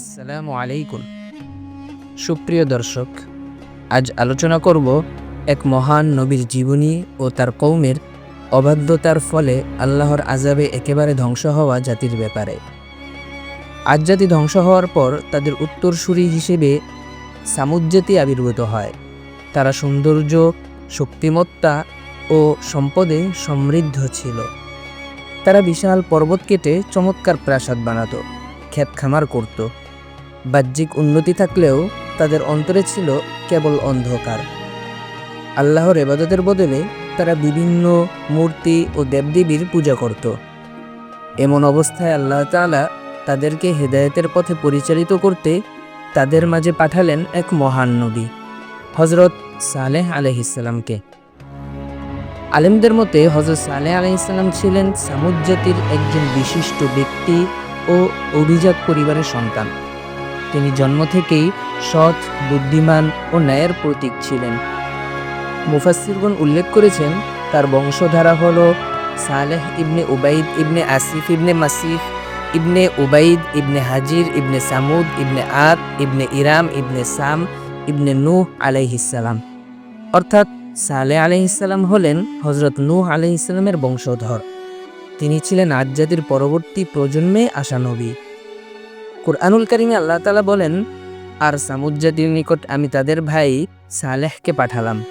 আসসালামু আলাইকুম। সুপ্রিয় দর্শক, আজ আলোচনা করব এক মহান নবীর জীবনী ও তার কৌমের অবাধ্যতার ফলে আল্লাহর আজাবে একেবারে ধ্বংস হওয়া জাতির ব্যাপারে। আজ জাতি ধ্বংস হওয়ার পর তাদের উত্তরসূরি হিসেবে সামুদ জাতি আবির্ভূত হয়। তারা সৌন্দর্য, শক্তিমত্তা ও সম্পদে সমৃদ্ধ ছিল। তারা বিশাল পর্বত কেটে চমৎকার প্রাসাদ বানাতো, ক্ষেত খামার করত বাহ্যিক উন্নতি থাকলেও তাদের অন্তরে ছিল কেবল অন্ধকার। আল্লাহর এবাদতের বদলে তারা বিভিন্ন মূর্তি ও দেবদেবীর পূজা করত। এমন অবস্থায় আল্লাহ তাআলা তাদেরকে হেদায়েতের পথে পরিচালিত করতে তাদের মাঝে পাঠালেন এক মহান নবী হজরত সালেহ আলহিসাল্লামকে আলেমদের মতে হজরত সালেহ আলহিসাল্লাম ছিলেন সামুদ জাতির একজন বিশিষ্ট ব্যক্তি ও অভিজাত পরিবারের সন্তান। তিনি জন্ম থেকেই সৎ, বুদ্ধিমান ও ন্যায়ের প্রতীক ছিলেন। মুফাসসিরগণ উল্লেখ করেছেন, তার বংশধারা হল সালেহ ইবনে উবাইদ ইবনে আসিফ ইবনে মাসিফ ইবনে উবাইদ ইবনে হাজির ইবনে সামুদ ইবনে আদ ইবনে ইরাম ইবনে সাম ইবনে নূহ আলাইহিসালাম অর্থাৎ সালেহ আলাইহিসাল্লাম হলেন হজরত নূহ আলাইহিসাল্লামের বংশধর। তিনি ছিলেন আজ জাতির পরবর্তী প্রজন্মে আসা নবী। কুরআনুল কারিমে আল্লাহ তালা বলেন, আর সামুদ জাতির নিকট আমি তাদের ভাই সালেহকে পাঠালাম।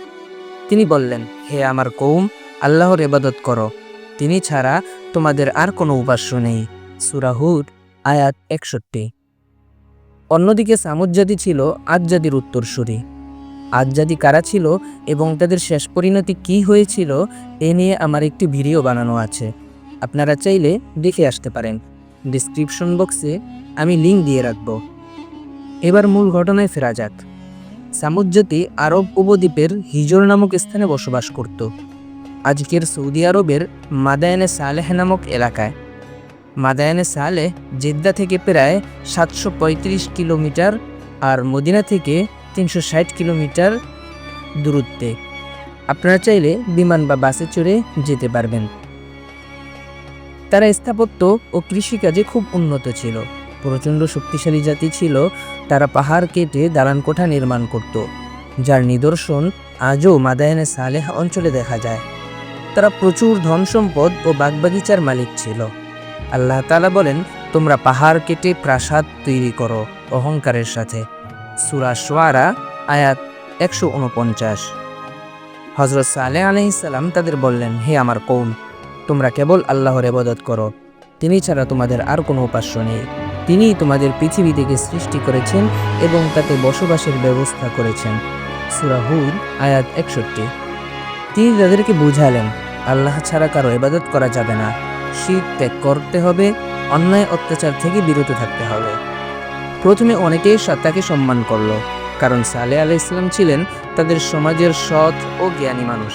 তিনি বললেন, হে আমার কৌম আল্লাহর এবাদত করো। তিনি ছাড়া তোমাদের আর কোনো উপাস্য নেই। সুরাহুদ আয়াত একষট্টি। অন্যদিকে সামুদ জাতি ছিল আজ জাতির উত্তরসূরি। আজ জাতি কারা ছিল এবং তাদের শেষ পরিণতি কি হয়েছিল, এ নিয়ে আমার একটি ভিডিও বানানো আছে। আপনারা চাইলে দেখে আসতে পারেন। ডিসক্রিপশন বক্সে আমি লিঙ্ক দিয়ে রাখব। এবার মূল ঘটনায় ফেরা যাক। সামুদ আরব উপদ্বীপের হিজর নামক স্থানে বসবাস করত। আজকের সৌদি আরবের মাদায়ানে সালেহ নামক এলাকায়। মাদায়ানে সালেহ জেদ্দা থেকে প্রায় সাতশো পঁয়ত্রিশ কিলোমিটার আর মদিনা থেকে তিনশো ষাট কিলোমিটার দূরত্বে। আপনারা চাইলে বিমান বা বাসে চড়ে যেতে পারবেন। তারা স্থাপত্য ও কৃষিকাজে খুব উন্নত ছিল। প্রচণ্ড শক্তিশালী জাতি ছিল, তারা পাহাড় কেটে দালান কোঠা নির্মাণ করত, যার নিদর্শন আজও মাদায়ানে সালেহ অঞ্চলে দেখা যায়। তারা প্রচুর ধন সম্পদ ও বাগবাগিচার মালিক ছিল। আল্লাহ তালা বলেন, তোমরা পাহাড় কেটে প্রাসাদ তৈরি করো অহংকারের সাথে। সুরা সোয়ারা, আয়াত একশো উনপঞ্চাশ। হজরত সালেহ আলহিসাল্লাম তাদের বললেন, হে আমার কৌম তোমরা কেবল আল্লাহর এবাদত করো, তিনি ছাড়া তোমাদের আর কোনো উপাস্য নেই। তিনিই তোমাদের পৃথিবী থেকে সৃষ্টি করেছেন এবং তাতে বসবাসের ব্যবস্থা করেছেন। সুরাহুদ আয়াত একষট্টি। তিনি তাদেরকে বুঝালেন, আল্লাহ ছাড়া কারও এবাদত করা যাবে না। শীত ত্যাগ করতে হবে, অন্যায় অত্যাচার থেকে বিরত থাকতে হবে। প্রথমে অনেকেই সত্তাকে সম্মান করল, কারণ সালে আলাহ ইসলাম ছিলেন তাদের সমাজের সৎ ও জ্ঞানী মানুষ।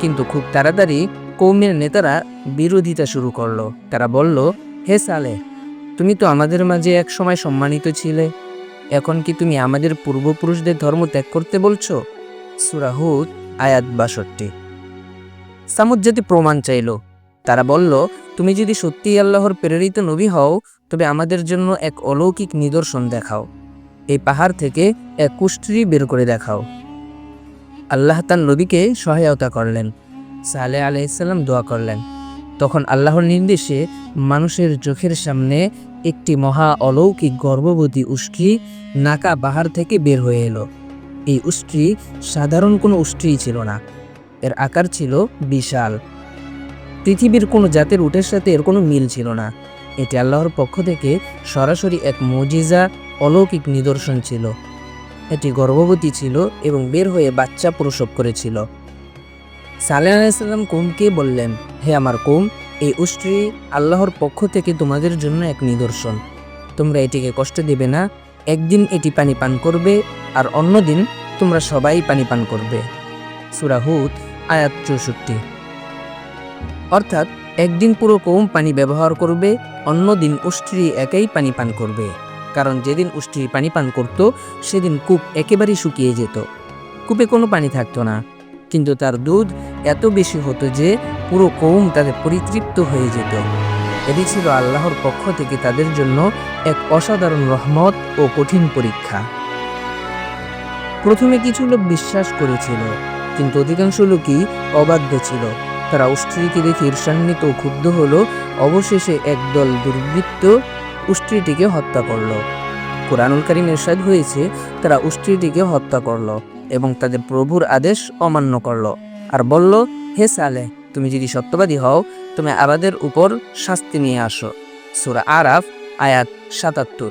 কিন্তু খুব তাড়াতাড়ি কৌমের নেতারা বিরোধিতা শুরু করল। তারা বলল, হে সালে তুমি তো আমাদের মাঝে এক সময় সম্মানিত ছিলে। এখন কি তুমি আমাদের পূর্বপুরুষদের ধর্ম ত্যাগ করতে বলছো? সুরাহুদ আয়াত বাষট্টি। সামুদ প্রমাণ চাইল, তারা বলল, তুমি যদি সত্যিই আল্লাহর প্রেরিত নবী হও, তবে আমাদের জন্য এক অলৌকিক নিদর্শন দেখাও। এই পাহাড় থেকে এক কুষ্টি বের করে দেখাও। আল্লাহ তার নবীকে সহায়তা করলেন। সালে আলাইসাল্লাম দোয়া করলেন। তখন আল্লাহর নির্দেশে মানুষের চোখের সামনে একটি মহা অলৌকিক গর্ভবতী উষ্ট্রি নাকা বাহার থেকে বের হয়ে এলো। এই উষ্ট্রি সাধারণ কোনো উষ্ট্রিই ছিল না। এর আকার ছিল বিশাল। পৃথিবীর কোনো জাতের উটের সাথে এর কোনো মিল ছিল না। এটি আল্লাহর পক্ষ থেকে সরাসরি এক মজিজা, অলৌকিক নিদর্শন ছিল। এটি গর্ভবতী ছিল এবং বের হয়ে বাচ্চা প্রসব করেছিল। সালেহ আলাইসাল্লাম কুমকে বললেন, হে আমার কুম, এই উষ্ট্রি আল্লাহর পক্ষ থেকে তোমাদের জন্য এক নিদর্শন। তোমরা এটিকে কষ্ট দেবে না, একদিন এটি পানি পান করবে, আর অন্যদিন তোমরা সবাই পানি পান করবে। সুরাহুদ আয়াত চৌষট্টি। অর্থাৎ, একদিন পুরো কৌম পানি ব্যবহার করবে, অন্যদিন উষ্ট্রি একাই পানি পান করবে। কারণ যেদিন উষ্ট্রি পানি পান করত, সেদিন কূপ একেবারেই শুকিয়ে যেত। কূপে কোনো পানি থাকতো না। কিন্তু তার দুধ এত বেশি হতো যে পুরো কৌম তাতে পরিতৃপ্ত হয়ে যেত। এটি ছিল আল্লাহর পক্ষ থেকে তাদের জন্য এক অসাধারণ রহমত ও কঠিন পরীক্ষা। প্রথমে কিছু লোক বিশ্বাস করেছিল, কিন্তু অধিকাংশ লোকই অবাধ্য ছিল। তারা উষ্ট্রীকে দেখে ঈর্ষান্বিত ও ক্ষুব্ধ হলো। অবশেষে একদল দুর্বৃত্ত উষ্ট্রীটিকে হত্যা করল। কোরআনুল কারিম এরশাদ হয়েছে, তারা উষ্ট্রীটিকে হত্যা করল এবং তাদের প্রভুর আদেশ অমান্য করল। আর বলল, হে সালে, তুমি যদি সত্যবাদী হও, তুমি আমাদের উপর শাস্তি নিয়ে আসো। সুরা আরাফ, আয়াত সাতাত্তর।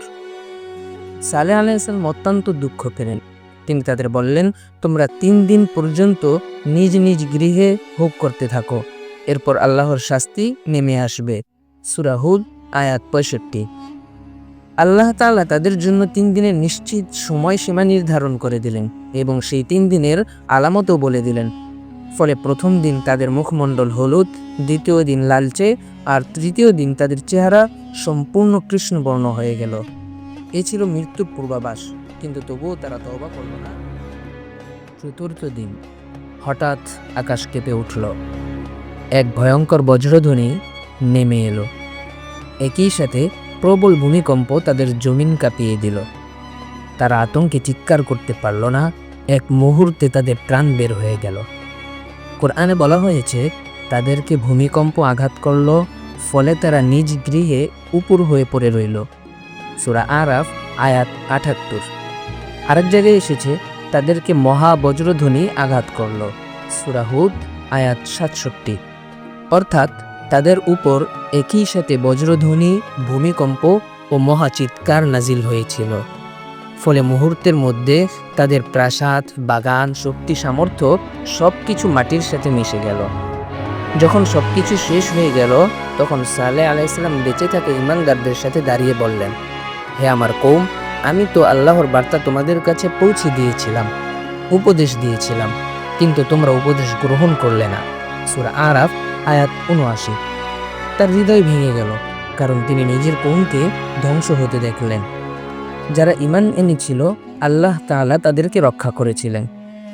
সালেহ আলাইসালাম অত্যন্ত দুঃখ পেলেন। তিনি তাদের বললেন, তোমরা তিন দিন পর্যন্ত নিজ নিজ গৃহে ভোগ করতে থাকো। এরপর আল্লাহর শাস্তি নেমে আসবে। সুরাহুদ আয়াত পঁয়ষট্টি। আল্লাহ তাআলা তাদের জন্য তিন দিনের নিশ্চিত সময়সীমা নির্ধারণ করে দিলেন এবং সেই তিন দিনের আলামতও বলে দিলেন। ফলে প্রথম দিন তাদের মুখমণ্ডল হলুদ, দ্বিতীয় দিন লালচে, আর তৃতীয় দিন তাদের চেহারা সম্পূর্ণ কৃষ্ণবর্ণ হয়ে গেল। এ ছিল মৃত্যুর পূর্বাভাস, কিন্তু তবুও তারা তওবা করল না। চতুর্থ দিন, হঠাৎ আকাশ কেঁপে উঠল। এক ভয়ঙ্কর বজ্রধ্বনি নেমে এলো। একই সাথে প্রবল ভূমিকম্প তাদের জমিন কাঁপিয়ে দিল। তারা আতঙ্কে চিৎকার করতে পারল না, এক মুহূর্তে তাদের প্রাণ বের হয়ে গেল। কোরআনে বলা হয়েছে, তাদেরকে ভূমিকম্প আঘাত করল, ফলে তারা নিজ গৃহে উপুর হয়ে পড়ে রইল। সুরা আরাফ, আয়াত আটাত্তর। আরেক জায়গায় এসেছে, তাদেরকে মহা বজ্রধ্বনি আঘাত করল। সুরা হুদ, আয়াত সাতষট্টি। অর্থাৎ, তাদের উপর একই সাথে বজ্রধ্বনি, ভূমিকম্প ও মহা চিৎকার নাজিল হয়েছিল। ফলে মুহূর্তের মধ্যে তাদের প্রাসাদ, বাগান, শক্তি, সামর্থ্য সব কিছু মাটির সাথে মিশে গেল। যখন সব কিছু শেষ হয়ে গেল, তখন সালেহ আলাইসাল্লাম বেঁচে থাকা ইমানদারদের সাথে দাঁড়িয়ে বললেন, হে আমার কৌম আমি তো আল্লাহর বার্তা তোমাদের কাছে পৌঁছে দিয়েছিলাম, উপদেশ দিয়েছিলাম, কিন্তু তোমরা উপদেশ গ্রহণ করলে না। সুরা আরাফ, আয়াত উনআশি তার হৃদয় ভেঙে গেল, কারণ তিনি নিজের কৌমকে ধ্বংস হতে দেখলেন। যারা ইমান এনেছিল, আল্লাহ তাআলা তাদেরকে রক্ষা করেছিলেন।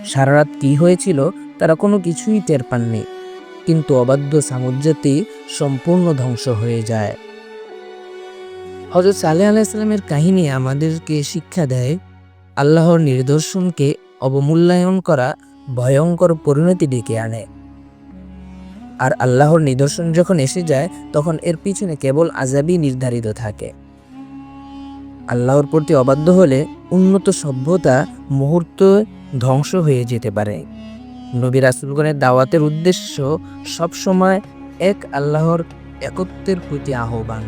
সারা রাত কী হয়েছিল, তারা কোনো কিছুই টের পাননি। কিন্তু অবাধ্য সামুজ্জাতি সম্পূর্ণ ধ্বংস হয়ে যায়। হজরত সালেহ আলাইসাল্লামের কাহিনী আমাদেরকে শিক্ষা দেয়, আল্লাহর নিদর্শনকে অবমূল্যায়ন করা ভয়ঙ্কর পরিণতি ডেকে আনে। আর আল্লাহর নিদর্শন যখন এসে যায়, তখন এর পিছনে কেবল আজাবই নির্ধারিত থাকে। আল্লাহর প্রতি অবাধ্য হলে উন্নত সভ্যতা মুহূর্ত ধ্বংস হয়ে যেতে পারে। নবী রাসুলগণের দাওয়াতের উদ্দেশ্য সবসময় এক আল্লাহর একত্বের প্রতি আহ্বান।